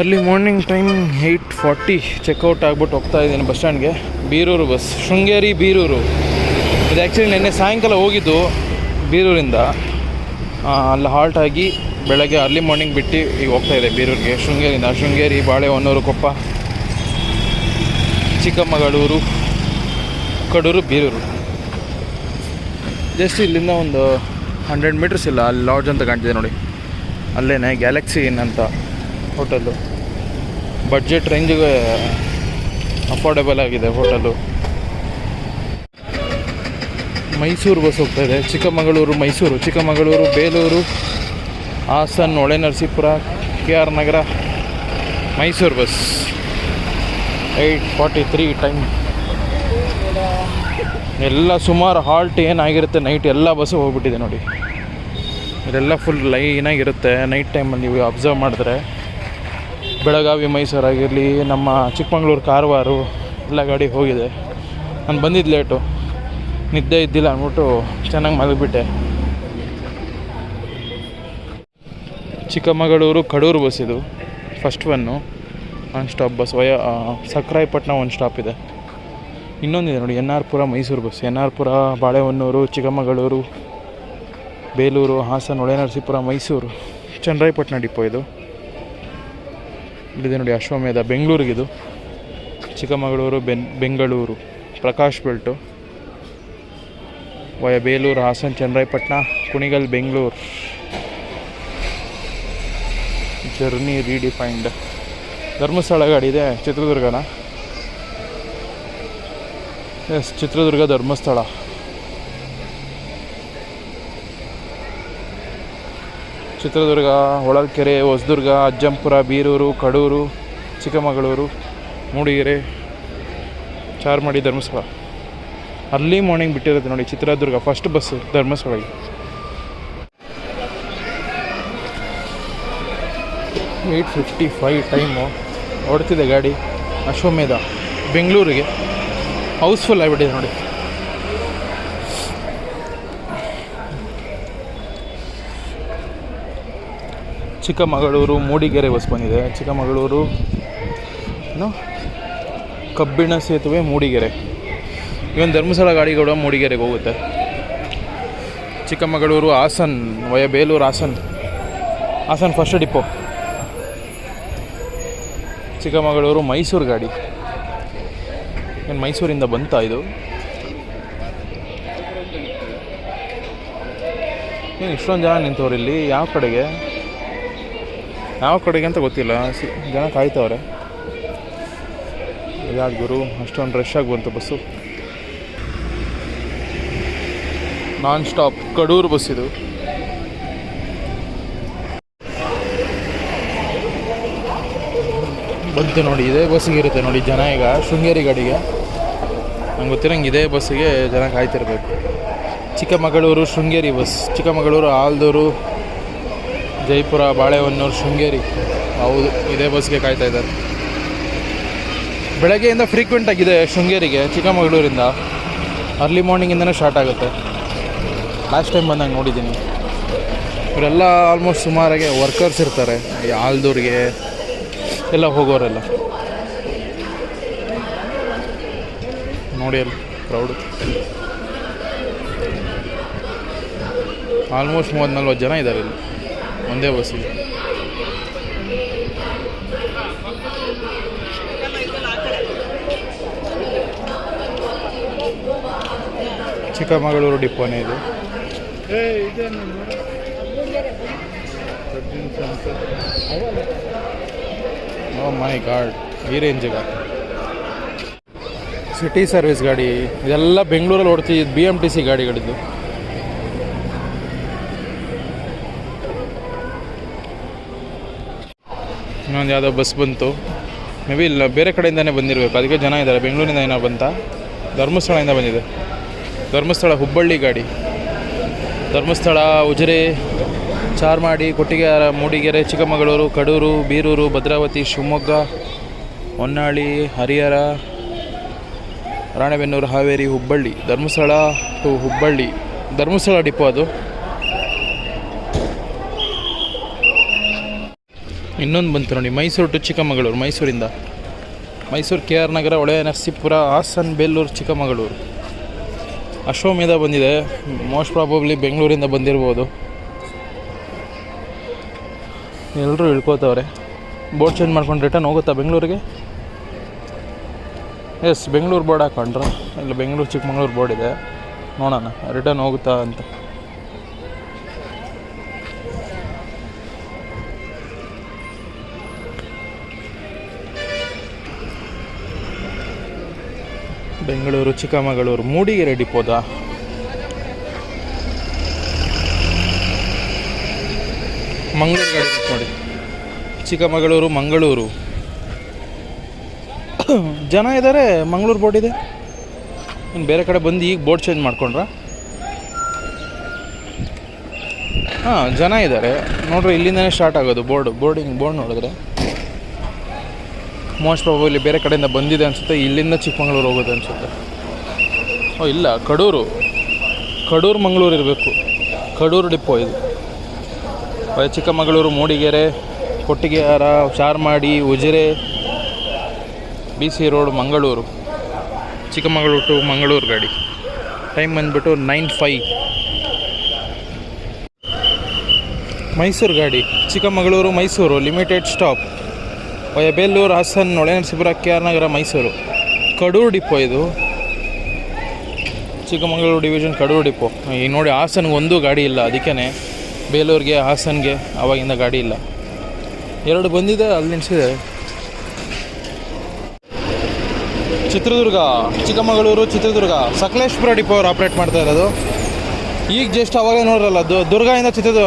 ಅಲ್ಲಿ morning time eight forty checkout ಆಗ್ಬಿಟ್ಟು ಹೋಗ್ತಾ ಇದ್ದೀನಿ ಬಸ್ ಸ್ಟ್ಯಾಂಡ್ಗೆ ಬೀರೂರು ಬಸ್ ಶೃಂಗೇರಿ ಬೀರೂರು. ಇದು ಆ್ಯಕ್ಚುಲಿ ನಿನ್ನೆ ಸಾಯಂಕಾಲ ಹೋಗಿದ್ದು ಬೀರೂರಿಂದ. ಅಲ್ಲಿ ಹಾಲ್ಟ್ ಆಗಿ ಬೆಳಗ್ಗೆ ಅರ್ಲಿ ಮಾರ್ನಿಂಗ್ ಬಿಟ್ಟು ಈಗ ಹೋಗ್ತಾ ಇದೆ ಬೀರೂರಿಗೆ. ಶೃಂಗೇರಿಯಿಂದ. ಶೃಂಗೇರಿ, ಬಾಳೆಹೊನ್ನೂರು, ಕೊಪ್ಪ. ಚಿಕ್ಕಮಗಳೂರು, ಕಡೂರು, ಬೀರೂರು. ಜಸ್ಟ್ ಇಲ್ಲಿಂದ ಒಂದು ಹಂಡ್ರೆಡ್ ಮೀಟರ್ಸ್ ಇಲ್ಲ. ಅಲ್ಲಿ ಲಾಡ್ಜ್ ಅಂತ ಕಾಣ್ತಿದೆ ನೋಡಿ. ಅಲ್ಲೇ ಗ್ಯಾಲಕ್ಸಿ ಇನ್ ಅಂತ. ಹೋಟೆಲ್ಲು. ಬಡ್ಜೆಟ್ ರೇಂಜಿಗೆ ಅಫೋರ್ಡೆಬಲ್ ಆಗಿದೆ ಹೋಟೆಲು ಮೈಸೂರು ಬಸ್ ಹೋಗ್ತಾ ಇದೆ. Chikkamagaluru, Mysuru. Chikkamagaluru, Belur, Hassan, Hole Narasipura K R Nagar, Mysuru bus. Eight forty three time ಎಲ್ಲ ಸುಮಾರು ಹಾಲ್ಟ್ ಏನಾಗಿರುತ್ತೆ? ನೈಟ್ ಎಲ್ಲ ಬಸ್ಸು ಹೋಗ್ಬಿಟ್ಟಿದೆ ನೋಡಿ. ಇದೆಲ್ಲ ಫುಲ್ ಲೈನಾಗಿರುತ್ತೆ ನೈಟ್ ಟೈಮಲ್ಲಿ ನೀವು ಅಬ್ಸರ್ವ್ ಮಾಡಿದ್ರೆ ಬೆಳಗಾವಿ ಮೈಸೂರಾಗಿರಲಿ ನಮ್ಮ ಚಿಕ್ಕಮಗಳೂರು, ಕಾರವಾರ ಎಲ್ಲ ಗಾಡಿ ಹೋಗಿದೆ. ನಾನು ಬಂದಿದ್ದು ಲೇಟು ನಿದ್ದೆ ಇದ್ದಿಲ್ಲ ಅಂದ್ಬಿಟ್ಟು ಚೆನ್ನಾಗಿ ಮಲಗಿಬಿಟ್ಟೆ. ಚಿಕ್ಕಮಗಳೂರು, ಕಡೂರು ಬಸ್ ಇದು. First one one stop bus via Sakrayapattana ಒಂದು ಸ್ಟಾಪ್ ಇದೆ. ಇನ್ನೊಂದಿದೆ ನೋಡಿ ಎನ್ ಆರ್ ಪುರ, Mysuru bus N R Pura, Balehonnur, Chikkamagaluru, Belur, Hassan Holenarasipura Mysuru Channarayapatna depot ಇದು. ಇಲ್ಲಿದೆ ನೋಡಿ ಅಶ್ವಮೇಧ ಬೆಂಗಳೂರಿಗಿದು. ಚಿಕ್ಕಮಗಳೂರು, ಬೆನ್, Bengaluru, Prakash belt. Via Belur, Hassan, Channarayapatna, Kunigal, Bengaluru. Journey redefined. Dharmasthala ಗಾಡಿ ಇದೆ, ಚಿತ್ರದುರ್ಗನ. Yes, Chitradurga Dharmasthala. Chitradurga, Holalkere, Hosadurga, Ajjampura, Birur, Kadur, Chikkamagaluru, Mudigere, Charmadi Dharmasthala early morning ಬಿಟ್ಟಿರುತ್ತೆ ನೋಡಿ Chitradurga first bus ಧರ್ಮಸ್ಥಳಗೆ eight fifty five time ಹೊಡ್ತಿದೆ ಗಾಡಿ, ಅಶ್ವಮೇಧ, ಬೆಂಗಳೂರಿಗೆ. House full ಆಗಿಬಿಟ್ಟಿದೆ ನೋಡಿ. Chikkamagaluru Mudigere bus ಬಂದಿದೆ. ಚಿಕ್ಕಮಗಳೂರು ಕಬ್ಬಿಣ ಸೇತುವೆ ಮೂಡಿಗೆರೆ. ಇವನ್ ಧರ್ಮಸ್ಥಳ ಗಾಡಿ ಕೂಡ ಮೂಡಿಗೆರೆಗೆ ಹೋಗುತ್ತೆ. Chikkamagaluru Hassan via Belur Hassan. Hassan first depot Chikkamagaluru Mysuru ಗಾಡಿ. ಏನು ಮೈಸೂರಿಂದ ಬಂತಾ ಇದು? ಏನು ಇಷ್ಟೊಂದು ಜನ ನಿಂತವ್ರು ಇಲ್ಲಿ? ಯಾವ ಕಡೆಗೆ? ಯಾವ ಕಡೆಗೆ ಅಂತ ಗೊತ್ತಿಲ್ಲ. ಜನ ಕಾಯ್ತವ್ರೆ. ಯಾರು ಗುರು? ಅಷ್ಟೊಂದು ರಶ್ ಆಗಿ ಬಂತು bus. Non stop Kadur bus ಇದು. ಬಂತು ನೋಡಿ, ಇದೇ ಬಸ್ಸಿಗೆ ಇರುತ್ತೆ ನೋಡಿ ಜನ ಈಗ, ಶೃಂಗೇರಿ ಗಾಡಿಗೆ. ನಂಗೆ ಗೊತ್ತಿರಂಗೆ ಇದೇ ಬಸ್ಸಿಗೆ ಜನ ಕಾಯ್ತಿರ್ಬೇಕು. ಚಿಕ್ಕಮಗಳೂರು ಶೃಂಗೇರಿ ಬಸ್ ಚಿಕ್ಕಮಗಳೂರು ಆಲ್ದೂರು ಜೈಪುರ ಬಾಳೆಹೊನ್ನೂರು ಶೃಂಗೇರಿ. ಹೌದು, ಇದೇ ಬಸ್ಗೆ ಕಾಯ್ತಾ ಇದ್ದಾರೆ. ಬೆಳಗ್ಗೆಯಿಂದ ಫ್ರೀಕ್ವೆಂಟ್ ಆಗಿದೆ ಶೃಂಗೇರಿಗೆ, ಚಿಕ್ಕಮಗಳೂರಿಂದ. ಅರ್ಲಿ ಮಾರ್ನಿಂಗಿಂದನೇ ಸ್ಟಾರ್ಟ್ ಆಗುತ್ತೆ. ಲಾಸ್ಟ್ ಟೈಮ್ ಬಂದಂಗೆ ನೋಡಿದ್ದೀನಿ. ಇವರೆಲ್ಲ ಆಲ್ಮೋಸ್ಟ್ ಸುಮಾರಾಗೆ ವರ್ಕರ್ಸ್ ಇರ್ತಾರೆ. ಆಲ್ದೂರಿಗೆ ಎಲ್ಲ ಹೋಗೋರೆಲ್ಲ. ನೋಡಿ ಅಲ್ಲಿ ಪ್ರೌಡ್ ಆಲ್ಮೋಸ್ಟ್ ಮೂವತ್ತು ನಲ್ವತ್ತು ಜನ ಇದ್ದಾರೆ ಇಲ್ಲಿ. ಒಂದೇ ಬಸ್ಸಿಗೆ ಚಿಕ್ಕಮಗಳೂರು ಡಿಪೋನೇ ಇದು. ಓ ಮೈ ಗಾಡ್ ಈ ರೇಂಜಿಗ ಸಿಟಿ ಸರ್ವಿಸ್ ಗಾಡಿ, ಇದೆಲ್ಲ ಬೆಂಗಳೂರಲ್ಲಿ ಓಡ್ತಿದ್ದು ಬಿ ಎಂ ಟಿ ಸಿ ಗಾಡಿಗಳಿದ್ದು. ಇನ್ನೊಂದು ಯಾವುದೋ ಬಸ್ ಬಂತು. ಮೇ ಬಿ ಇಲ್ಲ, ಬೇರೆ ಕಡೆಯಿಂದನೇ ಬಂದಿರಬೇಕು. ಅದಕ್ಕೆ ಜನ ಇದ್ದಾರೆ. ಬೆಂಗಳೂರಿಂದ ಏನೋ ಬಂತ. ಧರ್ಮಸ್ಥಳದಿಂದ ಬಂದಿದೆ. ಧರ್ಮಸ್ಥಳ ಹುಬ್ಬಳ್ಳಿ ಗಾಡಿ. ಧರ್ಮಸ್ಥಳ, ಉಜಿರೆ, ಚಾರ್ಮಾಡಿ, ಕೊಟ್ಟಿಗೆಹಾರ, ಮೂಡಿಗೆರೆ, ಚಿಕ್ಕಮಗಳೂರು, ಕಡೂರು, ಬೀರೂರು, ಭದ್ರಾವತಿ, ಶಿವಮೊಗ್ಗ, ಹೊನ್ನಾಳಿ, ಹರಿಹರ, ರಾಣೆಬೆನ್ನೂರು, ಹಾವೇರಿ, ಹುಬ್ಬಳ್ಳಿ. ಧರ್ಮಸ್ಥಳ ಟು ಹುಬ್ಬಳ್ಳಿ. ಧರ್ಮಸ್ಥಳ ಡಿಪೋ ಅದು. ಇನ್ನೊಂದು ಬಂತು ನೋಡಿ, ಮೈಸೂರು ಟು ಚಿಕ್ಕಮಗಳೂರು, ಮೈಸೂರಿಂದ. ಮೈಸೂರು ಕೆ ಆರ್ ನಗರ ಹೊಳೆ ನರಸೀಪುರ, ಹಾಸನ್, ಬೇಲೂರು, ಚಿಕ್ಕಮಗಳೂರು. ಅಶ್ವಮೇಧ ಬಂದಿದೆ. ಮೋಸ್ಟ್ ಪ್ರಾಬಬ್ಲಿ ಬೆಂಗಳೂರಿಂದ ಬಂದಿರ್ಬೋದು. ಎಲ್ಲರೂ ಇಳ್ಕೋತವ್ರೆ. ಬೋರ್ಡ್ ಚೇಂಜ್ ಮಾಡ್ಕೊಂಡು ರಿಟರ್ನ್ ಹೋಗುತ್ತಾ ಬೆಂಗಳೂರಿಗೆ? ಎಸ್, ಬೆಂಗಳೂರು ಬೋರ್ಡ್ ಹಾಕೊಂಡ್ರ. ಇಲ್ಲ, ಬೆಂಗಳೂರು, ಚಿಕ್ಕಮಗಳೂರು ಬೋರ್ಡ್ ಇದೆ. ನೋಡೋಣ, ರಿಟರ್ನ್ ಹೋಗುತ್ತಾ ಅಂತ. ಬೆಂಗಳೂರು, ಚಿಕ್ಕಮಗಳೂರು, ಮೂಡಿಗೆರೆ ಡಿಪೋದ. ಮಂಗಳೂರು ನೋಡಿ ಚಿಕ್ಕಮಗಳೂರು, ಮಂಗಳೂರು. ಜನ ಇದ್ದಾರೆ ಮಂಗಳೂರು ಬೋರ್ಡ್ ಇದೆ. ಇನ್ನು ಬೇರೆ ಕಡೆ ಬಂದು ಈಗ ಬೋರ್ಡ್ ಚೇಂಜ್ ಮಾಡ್ಕೊಂಡ್ರ? ಹಾಂ, ಜನ ಇದ್ದಾರೆ ನೋಡ್ರಿ, ಇಲ್ಲಿಂದನೇ ಸ್ಟಾರ್ಟ್ ಆಗೋದು ಬೋರ್ಡ್, ಬೋರ್ಡಿಂಗ್, ಬೋರ್ಡ್ ನೋಡಿದ್ರೆ. ಮೋಸ್ಟ್ ಪ್ರಾಬಲಿ ಬೇರೆ ಕಡೆಯಿಂದ ಬಂದಿದೆ ಅನಿಸುತ್ತೆ, ಇಲ್ಲಿಂದ ಚಿಕ್ಕಮಗಳೂರು ಹೋಗೋದು ಅನಿಸುತ್ತೆ. ಓ, ಇಲ್ಲ, ಕಡೂರು. ಕಡೂರು, ಮಂಗಳೂರು ಇರಬೇಕು. ಕಡೂರು ಡಿಪೋ ಇದು. Chikkamagaluru, Mudigere, Kottigehara Charmadi Ujire, B C road, Mangaluru. Chikkamagaluru to Mangaluru ಗಾಡಿ. ಟೈಮ್ ಬಂದುಬಿಟ್ಟು ನೈನ್ ಫೈ ಮೈಸೂರು ಗಾಡಿ, Chikkamagaluru, Mysuru, limited stop. Belur Hassan Holenarasipura K R Nagar, Mysuru. Kadur depot ಇದು. Chikkamagaluru division Kadur depot. ಈಗ ನೋಡಿ ಹಾಸನ್ಗೆ ಒಂದೂ ಗಾಡಿ ಇಲ್ಲ. ಅದಕ್ಕೇ ಬೇಲೂರಿಗೆ, ಹಾಸನ್ಗೆ ಅವಾಗಿಂದ ಗಾಡಿ ಇಲ್ಲ. ಎರಡು ಬಂದಿದೆ, ಅಲ್ಲಿ ನಿಲ್ಸಿದೆ ಚಿತ್ರದುರ್ಗ, ಚಿಕ್ಕಮಗಳೂರು, ಚಿತ್ರದುರ್ಗ. ಸಕಲೇಶ್ಪುರ ಡಿಪೋ ಅವ್ರು ಆಪ್ರೇಟ್ ಮಾಡ್ತಾ ಇರೋದು. ಈಗ ಜಸ್ಟ್ ಅವಾಗೇ ನೋಡ್ರಲ್ಲ ದುರ್ಗಾಯಿಂದ ಚಿತ್ರದು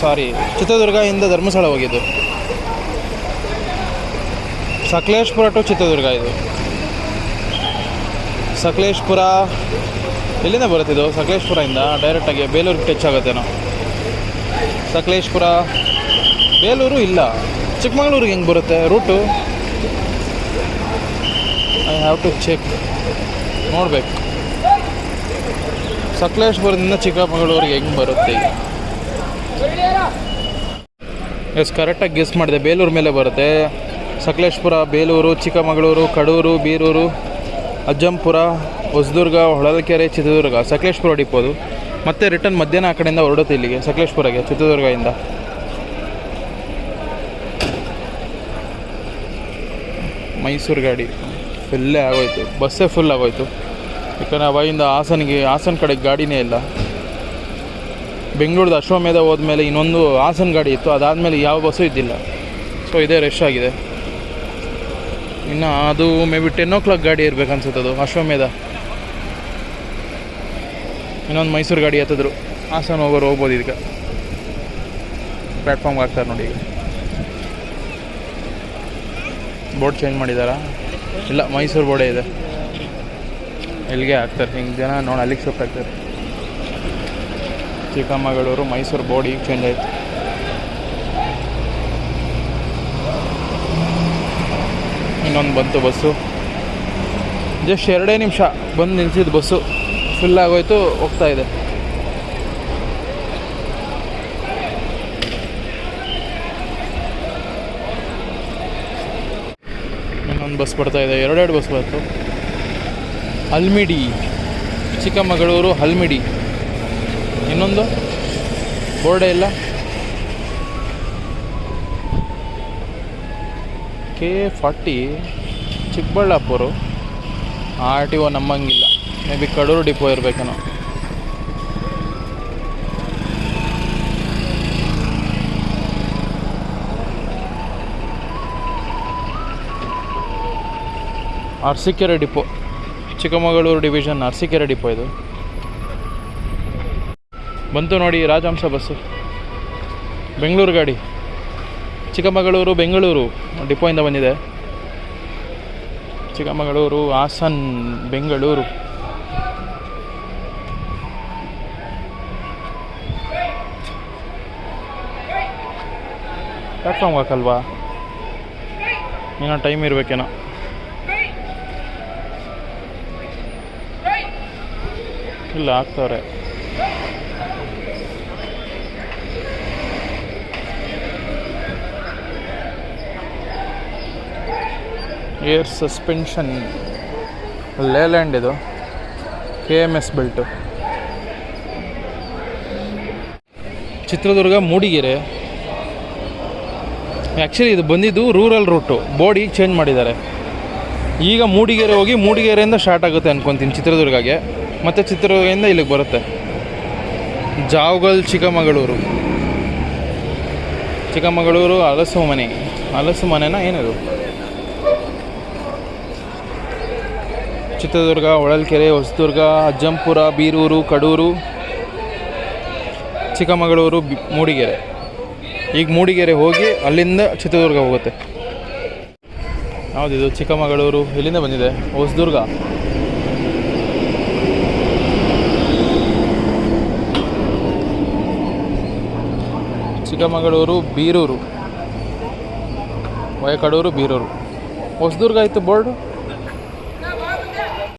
ಸಾರಿ ಚಿತ್ರದುರ್ಗದಿಂದ ಧರ್ಮಸ್ಥಳ ಹೋಗಿದ್ದು. ಸಕಲೇಶ್ಪುರ ಟು ಚಿತ್ರದುರ್ಗ ಇದು. ಸಕಲೇಶ್ಪುರ, ಎಲ್ಲಿಂದ ಬರುತ್ತಿದ್ದು ಸಕಲೇಶ್ಪುರದಿಂದ ಡೈರೆಕ್ಟಾಗಿ ಬೇಲೂರಿಗೆ ಟಚ್ ಆಗುತ್ತೇನೋ ಸಕಲೇಶ್ಪುರ, ಬೇಲೂರು ಇಲ್ಲ. ಚಿಕ್ಕಮಗಳೂರಿಗೆ ಹೆಂಗೆ ಬರುತ್ತೆ? Route? I have to check ನೋಡಬೇಕು. ಸಕಲೇಶ್ಪುರದಿಂದ ಚಿಕ್ಕಮಗಳೂರಿಗೆ ಹೆಂಗೆ ಬರುತ್ತೆ ಎಸ್ ಕರೆಕ್ಟಾಗಿ ಗೆಸ್ ಮಾಡಿದೆ. ಬೇಲೂರು ಮೇಲೆ ಬರುತ್ತೆ. ಸಕಲೇಶ್ಪುರ, ಬೇಲೂರು, ಚಿಕ್ಕಮಗಳೂರು, ಕಡೂರು, ಬೀರೂರು, ಅಜ್ಜಂಪುರ, ಹೊಸದುರ್ಗ, ಹೊಳಲ್ಕೆರೆ, ಚಿತ್ರದುರ್ಗ, ಸಕಲೇಶ್ಪುರ ಡಿಪೋದು. ಮತ್ತೆ ರಿಟರ್ನ್ ಮಧ್ಯಾಹ್ನ ಆ ಕಡೆಯಿಂದ ಹೊರಡುತ್ತೆ ಇಲ್ಲಿಗೆ, ಸಕಲೇಶ್ಪುರಗೆ, ಚಿತ್ರದುರ್ಗದಿಂದ. ಮೈಸೂರು ಗಾಡಿ. ಫುಲ್ಲೇ ಆಗೋಯ್ತು. ಬಸ್ಸೇ ಫುಲ್ ಆಗೋಯ್ತು. ಯಾಕಂದರೆ ಅವಾಗಿಂದ ಹಾಸನಿಗೆ, ಹಾಸನ ಕಡೆ ಗಾಡಿನೇ ಇಲ್ಲ. ಬೆಂಗಳೂರ್ದು ಅಶ್ವಮೇಧ ಹೋದ್ಮೇಲೆ ಇನ್ನೊಂದು ಹಾಸನ ಗಾಡಿ ಇತ್ತು, ಅದಾದಮೇಲೆ ಯಾವ ಬಸ್ಸು ಇದ್ದಿಲ್ಲ. ಸೊ ಇದೇ ರಶ್ ಆಗಿದೆ. ಇನ್ನು ಅದು maybe ten o'clock ಗಾಡಿ ಇರ್ಬೇಕು ಅನ್ಸುತ್ತೆ ಅದು ಅಶ್ವಮೇಧ. ಇನ್ನೊಂದು ಮೈಸೂರು ಗಾಡಿ ಹತ್ತಿದ್ರು. ಹಾಸನ ಹೋಗೋರು ಹೋಗ್ಬೋದು ಇದಕ್ಕೆ ಪ್ಲ್ಯಾಟ್ಫಾರ್ಮ್ಗೆ ಹಾಕ್ತಾರೆ ನೋಡಿ ಬೋರ್ಡ್ ಚೇಂಜ್ ಮಾಡಿದಾರಾ? ಇಲ್ಲ, ಮೈಸೂರು ಬೋರ್ಡೇ ಇದೆ. ಎಲ್ಲಿಗೆ ಹಾಕ್ತಾರೆ. ಹಿಂಗೆ ಜನ ನೋಡಿ ಅಲ್ಲಿಗೆ ಶಿಫ್ಟ್ ಆಗ್ತಾರೆ. ಚಿಕ್ಕಮಗಳೂರು, ಮೈಸೂರು ಬೋರ್ಡ್ ಈಗ ಚೇಂಜ್ ಆಯಿತು. ಇನ್ನೊಂದು ಬಂತು ಬಸ್ಸು. ಜಸ್ಟ್ ಎರಡೇ ನಿಮಿಷ ಬಂದು ನಿಲ್ಸಿದ್ದು ಬಸ್ಸು. ಫುಲ್ ಆಗೋಯ್ತು, ಹೋಗ್ತಾ ಇದೆ. ಇನ್ನೊಂದು ಬಸ್ ಬರ್ತಾ ಇದೆ. ಎರಡೆರಡು ಬಸ್ ಬಂತು. ಹಲ್ಮಿಡಿ ಚಿಕ್ಕಮಗಳೂರು ಹಲ್ಮಿಡಿ ಇನ್ನೊಂದು? ಬೋರ್ಡೇ ಇಲ್ಲ? K forty Chikkaballapura R T O ನಮ್ಮಂಗಿಲ್ಲ. May be Kadur depot ಇರಬೇಕೇನೋ. Arsikere depot Chikkamagaluru division Arsikere depot ಇದು. ಬಂತು ನೋಡಿ ರಾಜಹಂಸ ಬಸ್ಸು. ಬೆಂಗಳೂರು ಗಾಡಿ. ಚಿಕ್ಕಮಗಳೂರು ಬೆಂಗಳೂರು ಡಿಪೋಯಿಂದ ಬಂದಿದೆ. ಚಿಕ್ಕಮಗಳೂರು ಹಾಸನ್ ಬೆಂಗಳೂರು. ಪ್ಲಾಟ್ಫಾರ್ಮ್ ಹಾಕಲ್ವಾ ಏನೋ ಟೈಮ್ ಇರಬೇಕೇನೋ. ಇಲ್ಲ ಹಾಕ್ತವ್ರೆ ಏರ್ ಸಸ್ಪೆನ್ಷನ್ ಲೇಲ್ಯಾಂಡ್ ಇದು. K M S belt. Chitradurga, Mudigere. Actually ಇದು ಬಂದಿದ್ದು ರೂರಲ್ ರೂಟು ಬೋರ್ಡ್ ಚೇಂಜ್ ಮಾಡಿದ್ದಾರೆ. ಈಗ ಮೂಡಿಗೆರೆ ಹೋಗಿ ಮೂಡಿಗೆರೆಯಿಂದ ಸ್ಟಾರ್ಟ್ ಆಗುತ್ತೆ ಅನ್ಕೊತೀನಿ ಚಿತ್ರದುರ್ಗಗೆ. ಮತ್ತು ಚಿತ್ರದುರ್ಗದಿಂದ ಇಲ್ಲಿಗೆ ಬರುತ್ತೆ. ಜಾವಗಲ್, ಚಿಕ್ಕಮಗಳೂರು. ಚಿಕ್ಕಮಗಳೂರು ಹಲಸು ಮನೆ. ಹಲಸು ಮನೆನ ಏನಿದು? ಚಿತ್ರದುರ್ಗ, ಹೊಳಲ್ಕೆರೆ, ಹೊಸದುರ್ಗ, ಅಜ್ಜಂಪುರ, ಬೀರೂರು, ಕಡೂರು, ಚಿಕ್ಕಮಗಳೂರು, ಬಿ- ಮೂಡಿಗೆರೆ. ಈಗ ಮೂಡಿಗೆರೆ ಹೋಗಿ ಅಲ್ಲಿಂದ ಚಿತ್ರದುರ್ಗ ಹೋಗುತ್ತೆ. ಯಾವುದಿದು ಚಿಕ್ಕಮಗಳೂರು ಇಲ್ಲಿಂದ ಬಂದಿದೆ, ಹೊಸದುರ್ಗ. ಚಿಕ್ಕಮಗಳೂರು, ಬೀರೂರು. ವಯಕಡೂರು, ಬೀರೂರು. ಹೊಸದುರ್ಗ ಇತ್ತು ಬೋರ್ಡು?